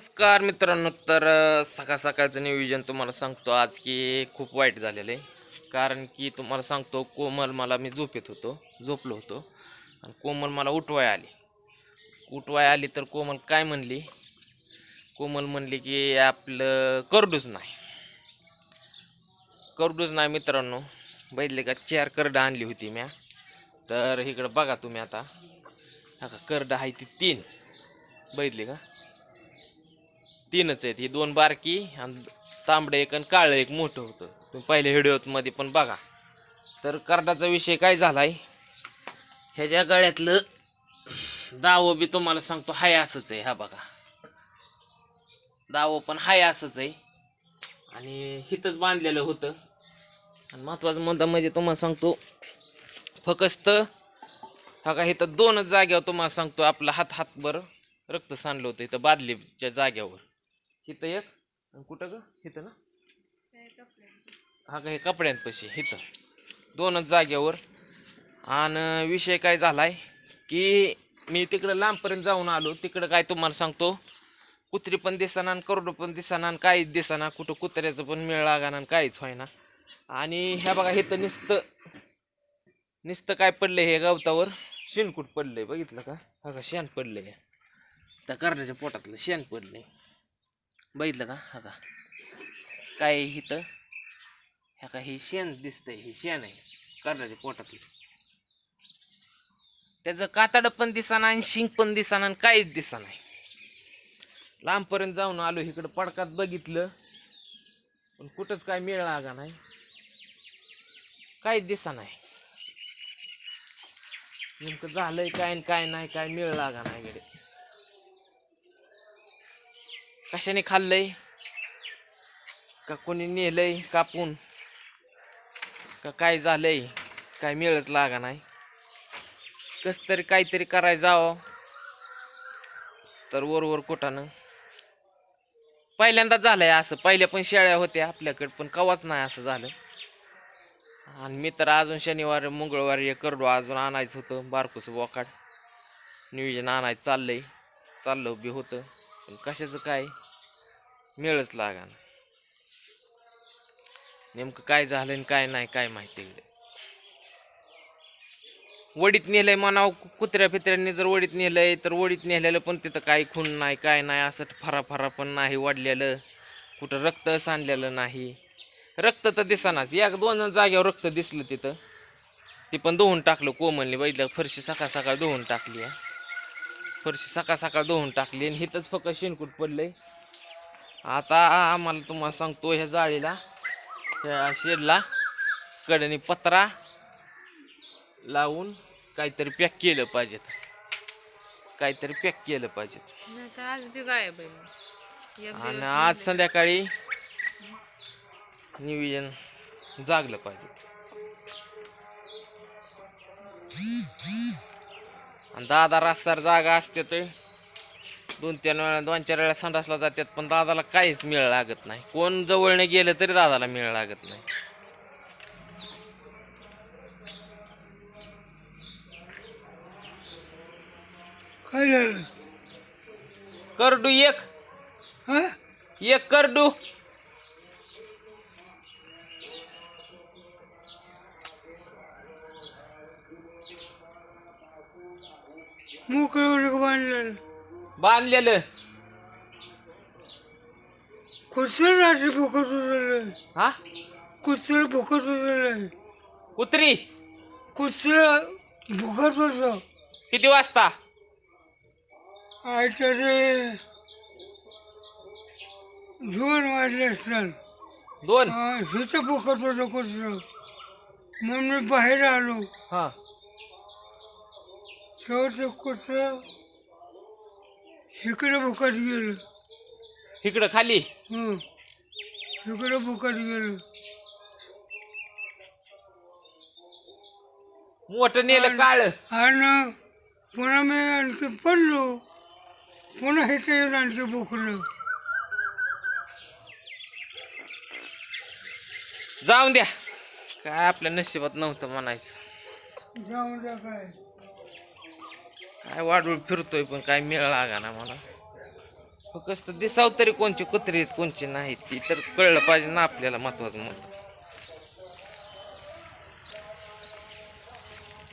नमस्कार मित्रांनो तर सकाळ सकाळचं नियोजन तुम्हाला सांगतो. आज की खूप वाईट झालेलं आहे. कारण की तुम्हाला सांगतो कोमल मला मी झोपेत होतो झोपलो होतो. आणि कोमल मला उठवाय आली. उठवाय आली तर कोमल काय म्हणली? कोमल म्हणली की आपलं करडूच नाही. करडूच नाही मित्रांनो. बैठले का चार करडं आणली होती म्या. तर इकडं बघा तुम्ही आता. हा का करडं आहे ती तीन. बघितली का? तीनच आहेत. ही दोन बारकी आणि तांबडं एक आणि काळं एक मोठं होतं. तुम्ही पहिल्या व्हिडिओमध्ये पण बघा. तर कार्डाचा विषय काय झाला आहे ह्याच्या गळ्यातलं दावं बी तुम्हाला सांगतो हाय असंच आहे. हा बघा. दावं पण हाय असंच आहे. आणि हिथंच बांधलेलं होतं. आणि महत्त्वाचं मुद्दा म्हणजे तुम्हाला सांगतो फकस्त हा का इथं दोनच जागेवर तुम्हाला सांगतो आपला हात हातभर रक्त सांडलं होतं इथं बादलीच्या जाग्यावर इथं एक आणि कुठं ग? इथं ना? हा का हे कपड्यांपाशी इथं. दोनच जाग्यावर आणि विषय काय झालाय की मी तिकडं लांबपर्यंत जाऊन आलो. तिकडं काय तुम्हाला सांगतो? कुत्री पण दिसाना करडू पण दिसाना काहीच दिसाना. कुठं कुत्र्याचं पण मिळ लागाना काहीच व्हायना. आणि ह्या बघा इथं नुसतं नुसतं काय पडलंय हे गवतावर? शेणकूट पडलंय बघितलं का? हा का शेण पडलंय. त्या कर्णाच्या पोटातलं शेण पडलंय. बघितलं का? हा का? काय इथं ह्या का? हे शेण दिसतंय हे शेण आहे. कर्णाच्या पोटातली त्याचं कातड पण दिसाना आणि शिंग पण दिसाना आणि काहीच दिसा नाही. लांबपर्यंत जाऊन आलो इकडं पडकात बघितलं. पण कुठंच काय मिळ लागा नाही. काहीच दिसा नाही. नेमकं झालंय काय आणि काय नाही काय मिळ लागा नाही इकडे कशाने खाल्लंय? का कोणी नेलंय? कापून का काय झालंय? काय मिळच लागा नाही? कस तरी काहीतरी करायला जावं तर वरवर वर कुठानं? पहिल्यांदा झालंय असं. पहिल्या पण शेळ्या होत्या आपल्याकडे पण कवाच नाही असं झालं. आणि मी तर अजून शनिवार मंगळवारी करडो अजून आणायचं होतं. बारकूस बोकाड नियोजन आणायचं चाललंय. चाललं बी होतं. पण कशाचं काय? मिळच लागा नेमकं काय झालं आणि काय नाही काय माहिती इकडे वडीत नेलंय म्हणाव कुत्र्या फित्र्यांनी जर वडीत नेलंय तर वडीत नेलेलं पण तिथं काही खून नाही काय नाही असं फरा फरा पण नाही वाढलेलं. कुठं रक्त सांडलेलं नाही. रक्त तर दिसानाच. एक दोन जाग्यावर रक्त दिसलं तिथं. ती पण धुवून टाकलं कोमलने बघितलं फरशी सकाळ सकाळ धुवून टाकली आहे. फरशी सकाळ सकाळ धुवून टाकली आणि हिथंच फक्त शेणकूट पडलंय. आता आम्हाला तुम्हाला सांगतो ह्या जाळीला ह्या शेडला कडनी पत्रा लावून काहीतरी पॅक केलं पाहिजे काहीतरी पॅक केलं पाहिजे नाही तर आज बी गायब आहे. एक आणि आज. संध्याकाळी नियोजन जागलं पाहिजे आणि दादा रास्तार जागा असते ते. दोन तीन वेळा दोन चार वेळा संडासला जातात पण दादाला काहीच मिळ लागत नाही. कोण जवळने गेलं तरी दादाला मिळ लागत नाही. काय करडू एक. एक करडू. मोकळं बांधलेलं? बांधलेलं. कुसळ रात्री भुकत उचललं हा? कुसळ भुकत उचललं कुत्री. कुसळ भुकत होतं किती वाजता? आयच्या ते दोन वाजले असतात दोन? हिचं भुकत होतं कुसळ म्हणून मी बाहेर आलो. हा. ते कुसळ इकडे भुकत गेलं. इकडं खाली? हं. इकडे भुकत गेलं. मोठं नेलं काळ. आणि पुन्हा मी आणखी पडलो. पुन्हा ह्याचं येऊन आणखी भुकलं जाऊन द्या. काय आपल्या नशिबात नव्हतं म्हणायचं. जाऊन द्या काय. काय वाढवून फिरतोय पण काय मिळ लागा ना मला. फक्त दिसाव तरी कोणचे कुत्रे आहेत कोणचे नाहीत ती तर कळलं पाहिजे ना आपल्याला महत्वाचं मुद्दा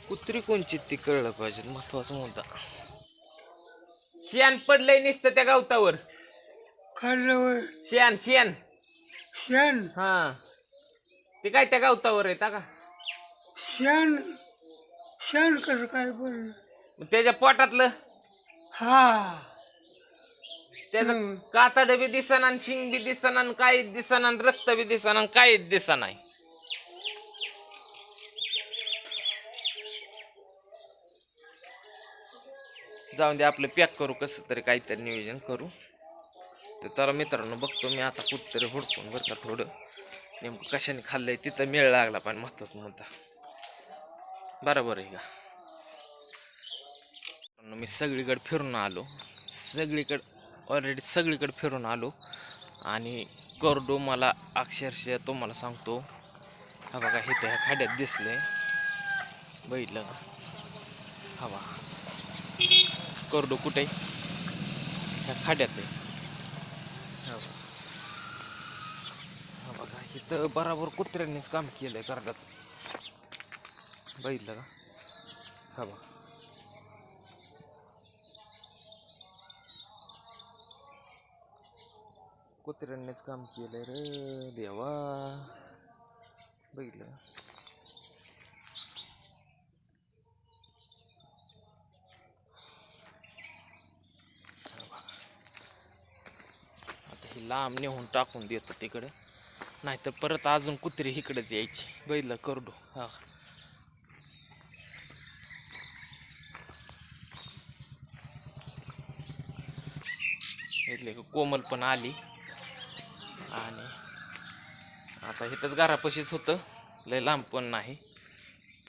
कुत्री कोणची ती कळलं पाहिजे महत्त्वाचा मुद्दा शियान पडलंय नुसतं त्या गवतावर. खाल्ल्यावर. शियान शियान. शेण हा. ते काय त्या गवतावर आहे का? शेण शेण कसं काय बोललं मग त्याच्या पोटातलं? हा. त्याचं. कातड बी दिसना आणि शिंग बी दिसना आणि काहीच दिसना आणि रक्त बी दिसना आणि काहीच दिसना जाऊन दे आपलं पॅक करू कसं तरी काहीतरी नियोजन करू. तर चला मित्रांनो बघतो मी आता कुठतरी हुडकून बरं का थोडं. नेमकं कशाने खाल्लंय तिथं मेळ लागला पण महत्त्वाचा मुद्दा बरोबर आहे का? मी सगळीकडे फिरून आलो. सगळीकडे ऑलरेडी सगळीकडे फिरून आलो. आणि करडो मला अक्षरशः तुम्हाला सांगतो हा बघा हे ह्या खाड्यात दिसले. बघितलं का? हा बघा. करडो कुठे? ह्या खाड्यात आहे. हा बघा. बघा इथं बराबर कुत्र्यांनीच काम केलं आहे करडाचं बघितलं का? हा बघा. कुत्र्यांनीच काम केलंय रे देवा. बघितलं. आता हे लांब नेऊन टाकून देतो तिकडं. नाहीतर परत अजून कुत्री इकडंच यायची. बैल करडो. हा. इथले का कोमल पण आली. आणि आता इथंच घरापाशीच होतं. लय लांब पण नाही.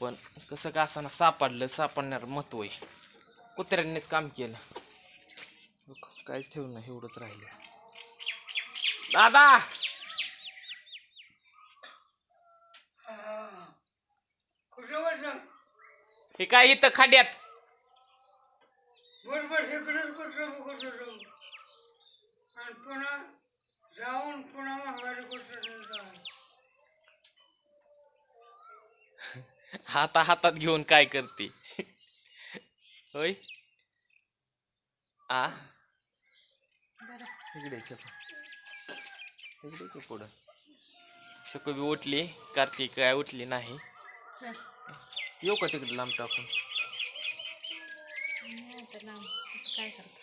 पण कसं का असताना सापडलं सापडण्यावर महत्त्व आहे. कुत्र्यांनीच काम केलं. काहीच ठेवलं नाही एवढंच राहिलं. दादा! हे काय इथं खाड्यात? बस जाऊन पुन्हा कुठं हाता हातात घेऊन काय करते? होय? आ? इकडे शकू इकडे पुढं. उठली. कार्तिक काय उठली नाही. येऊ का तिकडे लांब टाकून? काय करता?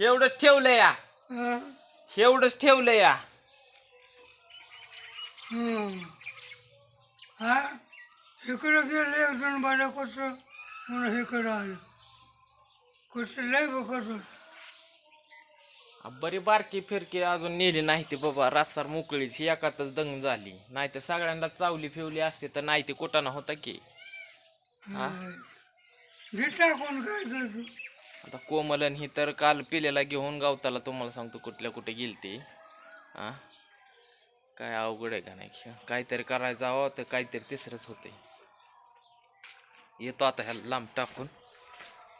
एवढंच ठेवलं या. एवढंच ठेवलं या. हा? इकडं गेले एक जण बाजा कुठं म्हणून इकडं आलं. कुठं लय बघत बरी बारकी फिरकी अजून नेली नाही ते बाबा. रासार मोकळीच ही एकातच दंग झाली. नाही तर सगळ्यांना चावली फिवली असते तर नाही ते कुठं होता की. हा? जे टाकून काय करतो? आता कोमलन ही तर काल पिलेला घेऊन गावताला तुम्हाला सांगतो कुठल्या कुठे गेलते. हा काय अवघड आहे का नाही? खेळ काहीतरी करायचं हवं तर काहीतरी तिसरंच होते येतो आता ह्या लांब टाकून.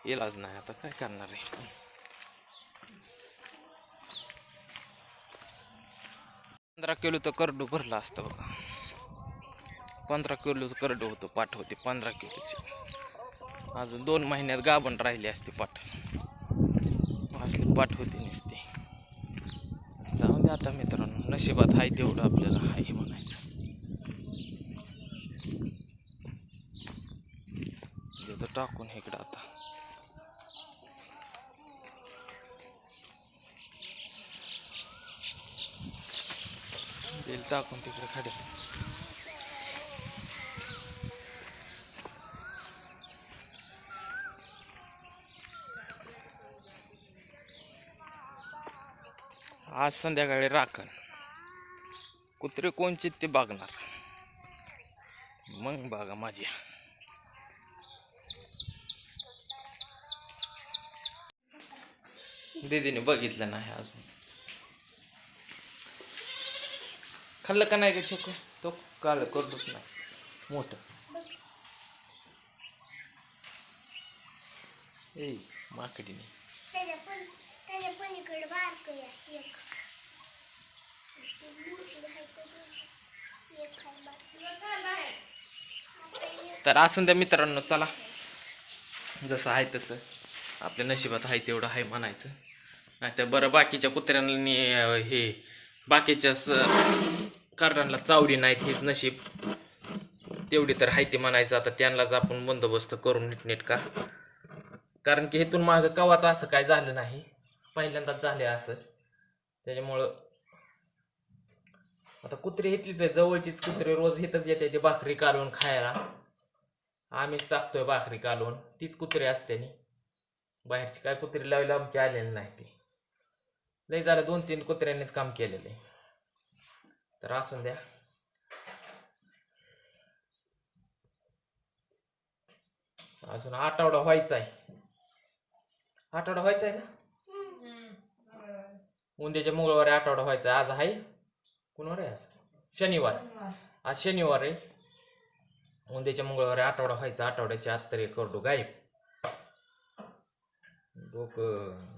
इलाज नाही आता काय करणार आहे? पंधरा किलो तर करडू भरला असतं बघा. पंधरा किलोचं करडू होतं पाठ होते पंधरा किलोचे. अजून दोन महिन्यात गाभण राहिली असते पाठ. असली पाठ होती नसते. जाऊ दे आता मित्रांनो नशिबात आहे तेवढं आपल्याला आहे म्हणायचं. तर टाकून इकडं आता. देईल टाकून तिकडे खडे आज संध्याकाळी राखण. कुत्रे कोणचे ते बघणार. मग बघा माझ्या. दीदीने बघितलं नाही अजून. खाल्लं का नाही का छोक? तो काल करतोच नाही मोठं. ए माकडीने. त्याच्या पलीकडे बारक या एक. तर असून द्या मित्रांनो चला. जसं आहे तसं. आपल्या नशिबात आहे तेवढं आहे म्हणायचं. नाही तर बरं बाकीच्या कुत्र्यांनी हे बाकीच्या कार्डांना चावली नाहीत हेच नशीब. तेवढी तर आहे ते म्हणायचं. आता त्यांनाच आपण बंदोबस्त करून नीटनेटका. कारण की हेतून मागं कवाच असं काय झालं नाही. पहिल्यांदाच झाले असं. त्याच्यामुळं आता कुत्रे इथलीच आहे जवळचीच कुत्रे रोज इथंच येते ते भाकरी कालवून खायला. आम्हीच टाकतोय भाकरी कालवून तीच कुत्रे असते नी. बाहेरची काय कुत्रे लावली आमची आलेली नाही ते. लय झालं दोन तीन कुत्र्यांनीच काम केलेलं. आहे तर असून द्या. अजून आठवडा व्हायचा आहे आठवडा व्हायचा आहे ना? उद्याच्या मंगळवारी आठवडा व्हायचा. आज आहे? कोणवार आहे आज? शनिवार. आज शनिवार आहे. उद्याच्या मंगळवारी आठवडा व्हायचा. आठवड्याच्या आत तरी करतो. गायब. डोकं.